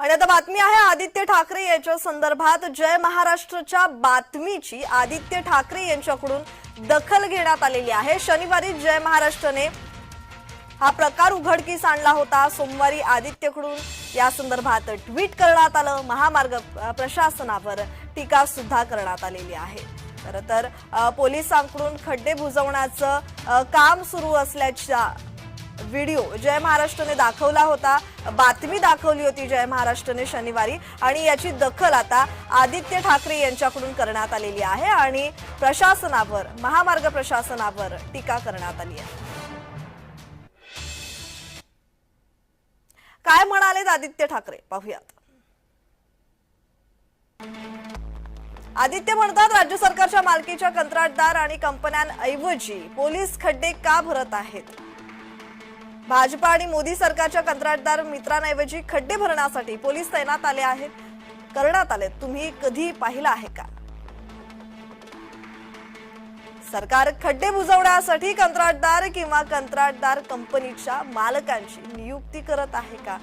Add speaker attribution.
Speaker 1: आणि आता बातमी आहे आदित्य ठाकरे यांच्या संदर्भात जय महाराष्ट्रच्या बातमीची. आदित्य ठाकरे यांच्याकडून दखल घेण्यात आलेली आहे. शनिवारी जय महाराष्ट्रने हा प्रकार उघडकीस आणला होता. सोमवारी आदित्यकडून या संदर्भात ट्विट करण्यात आलं. महामार्ग प्रशासनावर टीका सुद्धा करण्यात आलेली आहे. खरं तर पोलिसांकडून खड्डे बुजवण्याचं काम सुरू असल्याच्या व्हिडिओ जय महाराष्ट्रने दाखवला होता. बातमी दाखवली होती जय महाराष्ट्रने शनिवारी आणि याची दखल आता आदित्य ठाकरे यांच्याकडून करण्यात आलेली आहे आणि प्रशासनावर महामार्ग प्रशासनावर टीका करण्यात आली आहे. काय म्हणालेत आदित्य ठाकरे? पाहूयात. आदित्य म्हणतात राज्य सरकारच्या मालकीच्या कंत्राटदार आणि कंपन्यांऐवजी पोलीस खड्डे का भरत आहेत? भाजपा आणि मोदी सरकारच्या कंत्राटदार मित्रांऐवजी खड्डे भरण्यासाठी पोलीस तैनात आले आहेत. करण्यात आले तुम्ही कधी पाहिलं आहे का? सरकार खड्डे बुजवण्यासाठी कंत्राटदार किंवा कंत्राटदार कंपनीच्या मालकांची नियुक्ती करत आहे का?